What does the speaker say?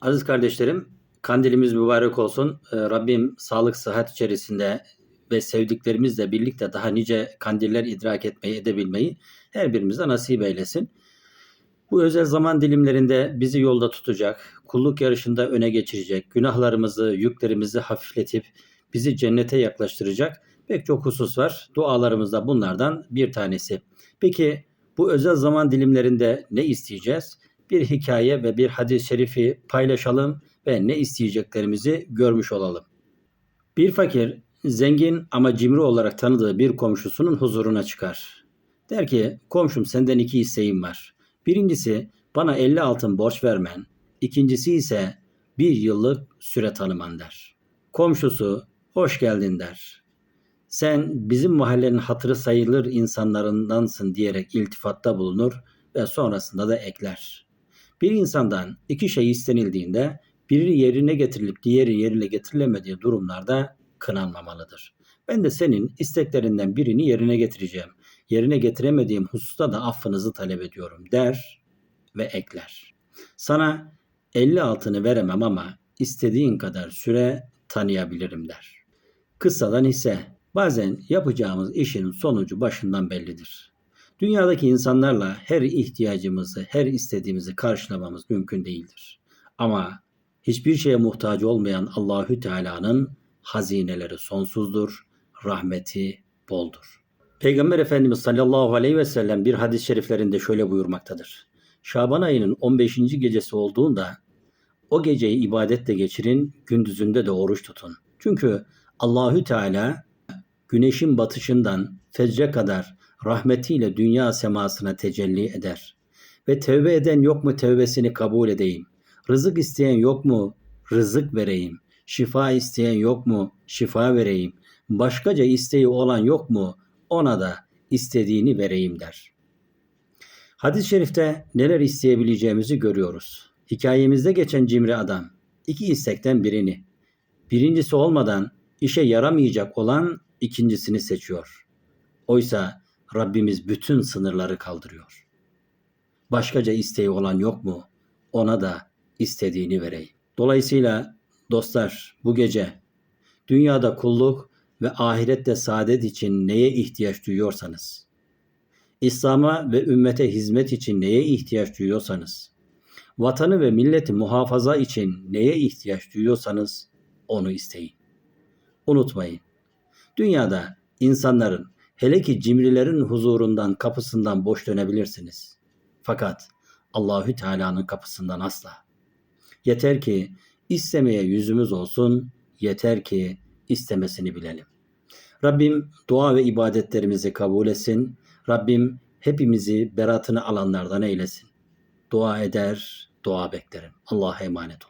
Aziz kardeşlerim, kandilimiz mübarek olsun. Ee, Rabbim sağlık, sıhhat içerisinde ve sevdiklerimizle birlikte daha nice kandiller idrak etmeyi, edebilmeyi her birimize nasip eylesin. Bu özel zaman dilimlerinde bizi yolda tutacak, kulluk yarışında öne geçirecek, günahlarımızı, yüklerimizi hafifletip bizi cennete yaklaştıracak pek çok husus var. Dualarımızda bunlardan bir tanesi. Peki bu özel zaman dilimlerinde ne isteyeceğiz? Bir hikaye ve bir hadis-i şerifi paylaşalım ve ne isteyeceklerimizi görmüş olalım. Bir fakir zengin ama cimri olarak tanıdığı bir komşusunun huzuruna çıkar. Der ki komşum senden iki isteğim var. Birincisi bana 50 altın borç vermen. İkincisi ise bir yıllık süre tanıman der. Komşusu hoş geldin der. Sen bizim mahallenin hatırı sayılır insanlarındansın diyerek iltifatta bulunur ve sonrasında da ekler. Bir insandan iki şey istenildiğinde biri yerine getirilip diğeri yerine getirilemediği durumlarda kınanmamalıdır. Ben de senin isteklerinden birini yerine getireceğim. Yerine getiremediğim hususta da affınızı talep ediyorum der ve ekler. Sana 50 altını veremem ama istediğin kadar süre tanıyabilirim der. Kıssadan ise bazen yapacağımız işin sonucu başından bellidir. Dünyadaki insanlarla her ihtiyacımızı, her istediğimizi karşılamamız mümkün değildir. Ama hiçbir şeye muhtaç olmayan Allahü Teala'nın hazineleri sonsuzdur, rahmeti boldur. Peygamber Efendimiz sallallahu aleyhi ve sellem bir hadis-i şeriflerinde şöyle buyurmaktadır. Şaban ayının 15. gecesi olduğunda o geceyi ibadetle geçirin, gündüzünde de oruç tutun. Çünkü Allahü Teala güneşin batışından fecre kadar rahmetiyle dünya semasına tecelli eder. Ve tevbe eden yok mu tevbesini kabul edeyim. Rızık isteyen yok mu rızık vereyim. Şifa isteyen yok mu şifa vereyim. Başkaca isteği olan yok mu ona da istediğini vereyim der. Hadis-i şerifte neler isteyebileceğimizi görüyoruz. Hikayemizde geçen cimri adam iki istekten birini, birincisi olmadan işe yaramayacak olan ikincisini seçiyor. Oysa Rabbimiz bütün sınırları kaldırıyor. Başkaca isteği olan yok mu? Ona da istediğini vereyim. Dolayısıyla dostlar bu gece dünyada kulluk ve ahirette saadet için neye ihtiyaç duyuyorsanız, İslam'a ve ümmete hizmet için neye ihtiyaç duyuyorsanız, vatanı ve milleti muhafaza için neye ihtiyaç duyuyorsanız onu isteyin. Unutmayın. Dünyada insanların hele ki cimrilerin huzurundan kapısından boş dönebilirsiniz. Fakat Allahü Teala'nın kapısından asla. Yeter ki istemeye yüzümüz olsun, yeter ki istemesini bilelim. Rabbim dua ve ibadetlerimizi kabul etsin. Rabbim hepimizi beratını alanlardan eylesin. Dua eder, dua beklerim. Allah'a emanet olun.